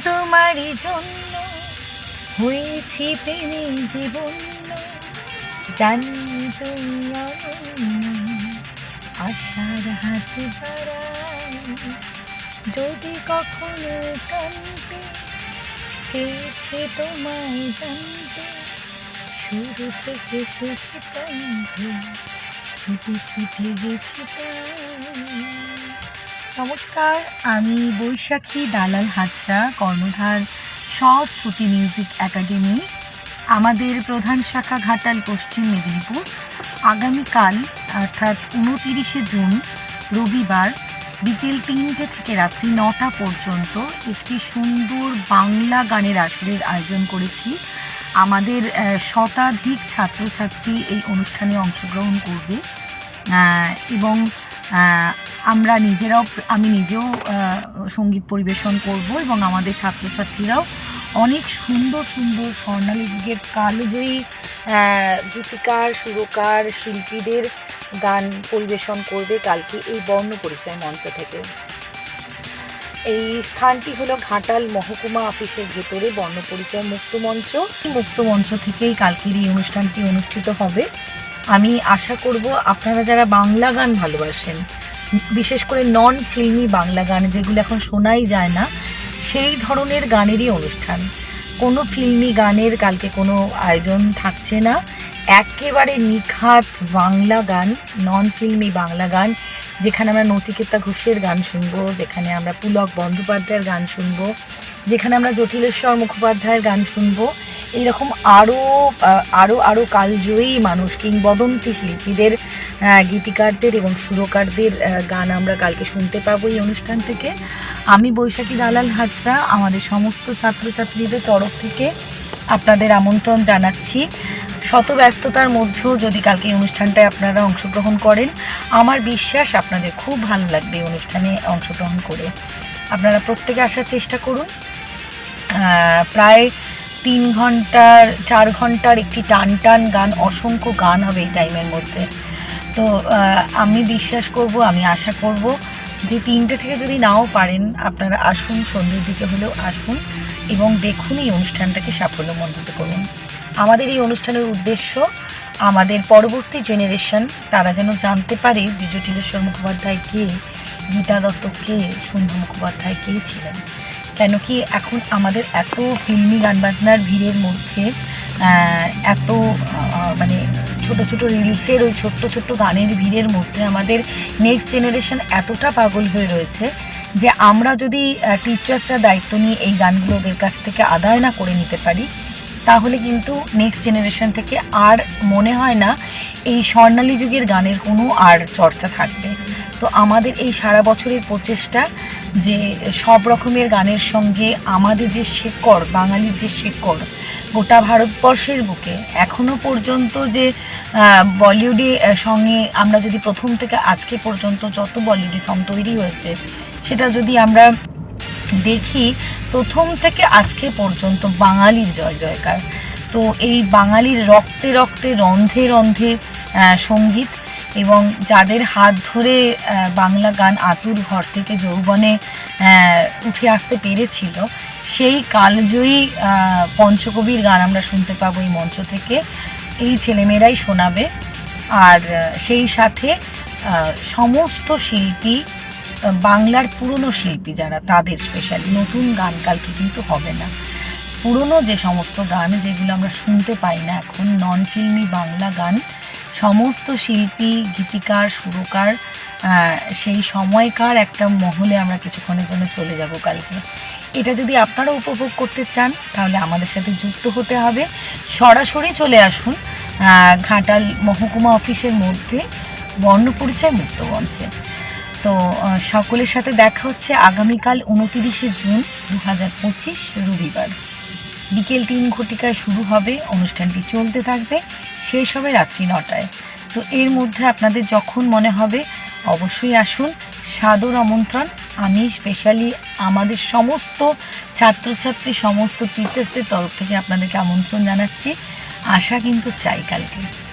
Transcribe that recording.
তোমারই জন্য হয়েছি প্রেমে জীবন জানি তুমি আশার হাত যদি কখনো কানতে চেয়েছে তোমায় জানতে, শুরু থেকে শেষ পর্যন্ত ছুটে ছুটে গেছি। নমস্কার, আমি বৈশাখী দালাল হাজরা কর্ণধার শ্রুতি মিউজিক একাডেমি, আমাদের প্রধান শাখা ঘাটাল পশ্চিম মেদিনীপুর। আগামীকাল, অর্থাৎ উনতিরিশে জুন, রবিবার, বিকেল তিনটে থেকে রাত্রি নটা পর্যন্ত একটি সুন্দর বাংলা গানের আসরের আয়োজন করেছি। আমাদের শতাধিক ছাত্রছাত্রী এই অনুষ্ঠানে অংশগ্রহণ করবে। এবং আমরা নিজেরাও আমি নিজেও সংগীত পরিবেশন করব এবং আমাদের ছাত্রছাত্রীরাও অনেক সুন্দর সুন্দর স্বর্ণালী যুগের কালজয়ী গীতিকার, সুরকার, শিল্পীদের গান পরিবেশন করবে কালকে এই বর্ণ পরিচয় মঞ্চ থেকে। এই স্থানটি হলো ঘাটাল মহকুমা অফিসের ভেতরে বর্ণ পরিচয় মুক্ত মঞ্চ। এই মুক্ত মঞ্চ থেকেই কালকের এই অনুষ্ঠানটি অনুষ্ঠিত হবে। আমি আশা করব আপনারা যারা বাংলা গান ভালোবাসেন বিশেষ করে নন ফিল্মি বাংলা গান যেগুলো এখন শোনাই যায় না, সেই ধরনের গানেরই অনুষ্ঠান। কোনো ফিল্মি গানের কালকে কোনো আয়োজন থাকছে না। একেবারে নিখাত বাংলা গান নন ফিল্মি বাংলা গান, যেখানে আমরা নচিকেতা ঘোষের গান শুনব, যেখানে আমরা পুলক বন্দ্যোপাধ্যায়ের গান শুনব, যেখানে আমরা জটিলেশ্বর মুখোপাধ্যায়ের গান শুনব, এইরকম আরও আরও আরও কালজয়ী মানুষ কিংবদন্তি শিল্পীদের গীতিকারদের এবং সুরকারদের গান আমরা কালকে শুনতে পাবো এই অনুষ্ঠান থেকে। আমি বৈশাখী দালাল হাজরা, আমাদের সমস্ত ছাত্রছাত্রীদের তরফ থেকে আপনাদের আমন্ত্রণ জানাচ্ছি। শত ব্যস্ততার মধ্যেও যদি কালকে এই অনুষ্ঠানটায় আপনারা অংশগ্রহণ করেন, আমার বিশ্বাস আপনাদের খুব ভালো লাগবে এই অনুষ্ঠানে অংশগ্রহণ করে। আপনারা প্রত্যেকে আসার চেষ্টা করুন। প্রায় তিন ঘণ্টার, চার ঘণ্টার একটি টান টান গান, অসংখ্য গান হবে এই টাইমের মধ্যে। তো আমি বিশ্বাস করব, আমি আশা করব যে তিনটে থেকে যদি নাও পারেন, আপনারা আসুন, সন্ধ্যের দিকে হলেও আসুন এবং দেখুন এই অনুষ্ঠানটাকে সাফল্যমণ্ডিত করুন। আমাদের এই অনুষ্ঠানের উদ্দেশ্য, আমাদের পরবর্তী জেনারেশন তারা যেন জানতে পারে যে জটিলেশ্বর মুখোপাধ্যায় কে, গীতা দত্ত কে, সন্ধ্যা মুখোপাধ্যায় কে ছিলেন। কেন কি এখন আমাদের এত ফিল্মি গান বাজনার ভিড়ের মধ্যে এত মানে ছোট ছোট রিলসের ওই ছোট্ট ছোট্ট গানের ভিড়ের মধ্যে আমাদের নেক্সট জেনারেশন এতটা পাগল হয়ে রয়েছে যে আমরা যদি টিচার্সরা দায়িত্ব নিয়ে এই গানগুলো ওদের কাছ থেকে আদায় না করে নিতে পারি, তাহলে কিন্তু নেক্সট জেনারেশন থেকে আর মনে হয় না এই স্বর্ণালী যুগের গানের কোনো আর চর্চা থাকবে। তো আমাদের এই সারা বছরের প্রচেষ্টা যে সব রকমের গানের সঙ্গে আমাদের যে শেকড়, বাঙালির যে শেকড় গোটা ভারতবর্ষের বুকে এখনও পর্যন্ত যে বলিউডে সঙ্গে আমরা যদি প্রথম থেকে আজকে পর্যন্ত যত বলিউডে সং তৈরি হয়েছে, সেটা যদি আমরা দেখি, প্রথম থেকে আজকে পর্যন্ত বাঙালির জয় জয়কার। তো এই বাঙালির রক্তে রক্তে, রন্ধে রন্ধে সংগীত এবং যাদের হাত ধরে বাংলা গান আতুর ঘর থেকে যৌবনে উঠে আসতে পেরেছিল সেই কালজয়ী পঞ্চকবির গান আমরা শুনতে পাবো এই মঞ্চ থেকে। এই ছেলেমেয়েরাই শোনাবে। আর সেই সাথে সমস্ত শিল্পী বাংলার পুরনো শিল্পী যারা, তাদের স্পেশালি নতুন গান কালকে কিন্তু হবে না। পুরনো যে সমস্ত গান যেগুলো আমরা শুনতে পাই না এখন নন ফিল্মি বাংলা গান, সমস্ত শিল্পী, গীতিকার, সুরকার সেই সময়কার একটা মহলে আমরা কিছুক্ষণের জন্য চলে যাব কালকে। এটা যদি আপনারা উপভোগ করতে চান, তাহলে আমাদের সাথে যুক্ত হতে হবে। সরাসরি চলে আসুন ঘাটাল মহকুমা অফিসের মধ্যে বর্ণপরিচয় মুক্ত মঞ্চে। তো সকলের সাথে দেখা হচ্ছে আগামীকাল উনতিরিশে জুন দু হাজার পঁচিশ, রবিবার। বিকেল তিন ঘটিকায় শুরু হবে, অনুষ্ঠানটি চলতে থাকবে, শেষ হবে রাত্রি নটায়। তো এর মধ্যে আপনাদের যখন মনে হবে, অবশ্যই আসুন, সাদর আমন্ত্রণ আমি স্পেশালি আমাদের সমস্ত ছাত্রছাত্রী, সমস্ত টিচার্সদের তরফ থেকে আপনাদেরকে আমন্ত্রণ জানাচ্ছি। আশা কিন্তু চাই কালকে।